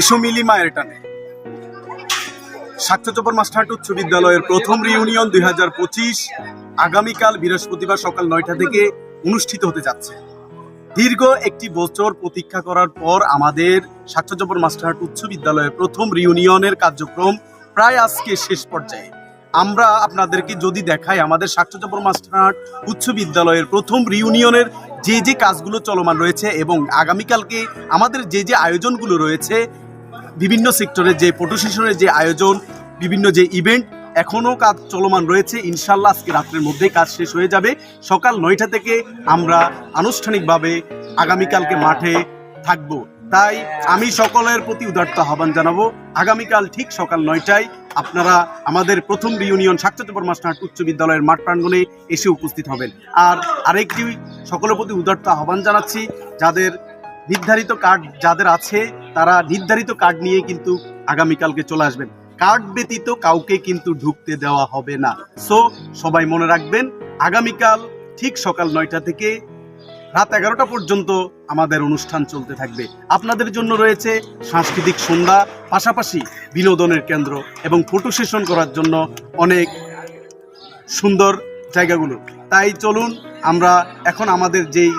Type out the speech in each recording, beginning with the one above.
এসো মিলি মায়ের টানে। স্বাস্থ্যচপর মাস্টারহাট উচ্চ বিদ্যালয়ের প্রথম রিউনিয়ন দুই হাজার পঁচিশ, আগামীকাল বৃহস্পতিবার সকাল নয়টা থেকে অনুষ্ঠিত হতে যাচ্ছে। দীর্ঘ একটি বছর প্রতীক্ষা করার পর আমাদের স্বাস্থ্যচপর মাস্টারহাট উচ্চ বিদ্যালয়ের প্রথম রিউনিয়নের কার্যক্রম প্রায় আজকে শেষ পর্যায়ে। আমরা আপনাদেরকে যদি দেখাই আমাদের স্বাস্থ্যচপর মাস্টারহাট উচ্চ বিদ্যালয়ের প্রথম রিউনিয়নের যে যে কাজগুলো চলমান রয়েছে এবং আগামীকালকে আমাদের যে যে আয়োজনগুলো রয়েছে বিভিন্ন সেক্টরের যে ফটো সেশনের যে আয়োজন, বিভিন্ন যে ইভেন্ট এখনও কাজ চলমান রয়েছে। ইনশাল্লাহ আজকে রাত্রের মধ্যেই কাজ শেষ হয়ে যাবে। সকাল নয়টা থেকে আমরা আনুষ্ঠানিকভাবে আগামীকালকে মাঠে থাকব। তাই আমি সকলের প্রতি উদার্ত আহ্বান জানাব। আগামীকাল ঠিক সকাল নয়টায় আপনারা আমাদের প্রথম রিউনিয়ন স্বাক্ষরচপর মাস্টার উচ্চ বিদ্যালয়ের মাঠ প্রাঙ্গণে এসে উপস্থিত হবেন। আর আরেকটি সকলের প্রতি উদার্ত আহ্বান জানাচ্ছি, যাদের নির্ধারিত কার্ড যাদের আছে, তারা নির্ধারিত কার্ড নিয়ে কিন্তু আগামীকালকে চলে আসবেন। কার্ড ব্যতীত কাউকে কিন্তু ঢুকতে দেওয়া হবে না। সো সবাই মনে রাখবেন, আগামীকাল ঠিক সকাল নয়টা থেকে রাত এগারোটা পর্যন্ত আমাদের অনুষ্ঠান চলতে থাকবে। আপনাদের জন্য রয়েছে সাংস্কৃতিক সন্ধ্যা, পাশাপাশি বিনোদনের কেন্দ্র এবং ফটো সেশন করার জন্য অনেক সুন্দর জায়গাগুলো। তাই চলুন, আমরা এখন আমাদের যেই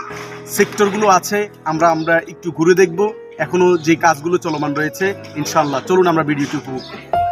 সেক্টরগুলো আছে, আমরা আমরা একটু ঘুরে দেখব। এখনও যে কাজগুলো চলমান রয়েছে ইনশাল্লাহ চলুন আমরা ভিডিওটি উপভোগ করি।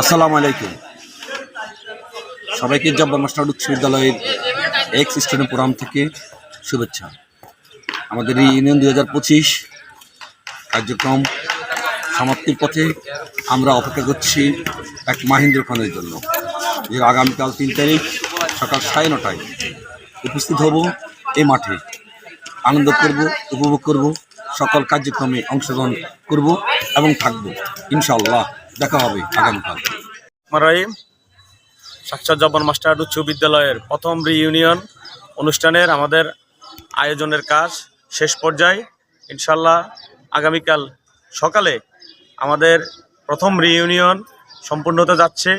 আসসালামু আলাইকুম। সবাইকে জব্বা মাস্টার উচ্চ বিদ্যালয়ের এক্স স্টুডেন্ট প্রোগ্রাম থেকে শুভেচ্ছা। আমাদের এই ইউনিয়ন দু হাজার পঁচিশ কার্যক্রম সমাপ্তির পথে আমরা অপেক্ষা করছি এক মাহিন্দ্র খানের জন্য। যে আগামীকাল তিন তারিখ সকাল সাড়ে নটায় উপস্থিত হব এই মাঠে। আনন্দ করব, উপভোগ করব, সকল কার্যক্রমে অংশগ্রহণ করব এবং থাকব, ইনশাআল্লাহ। দেখা হবে আগামীকাল। রহিম সাক্ষাৎ জবন মাস্টার উচ্চ বিদ্যালয়ের প্রথম রিইউনিয়ন অনুষ্ঠানের আমাদের আয়োজনের কাজ শেষ পর্যায়ে ইনশাল্লাহ আগামীকাল সকালে আমাদের প্রথম রিইউনিয়ন সম্পূর্ণ হতে যাচ্ছে।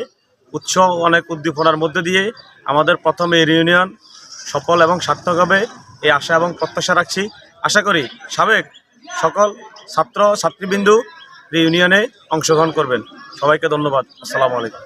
উৎসব অনেক উদ্দীপনার মধ্যে দিয়ে আমাদের প্রথম এই রিউনিয়ন সফল এবং সার্থক হবে, এই আশা এবং প্রত্যাশা রাখছি। আশা করি সাবেক সকল ছাত্র, ছাত্রীবৃন্দু রিউনিয়নে অংশগ্রহণ করবেন। সবাইকে ধন্যবাদ। আসসালামু আলাইকুম।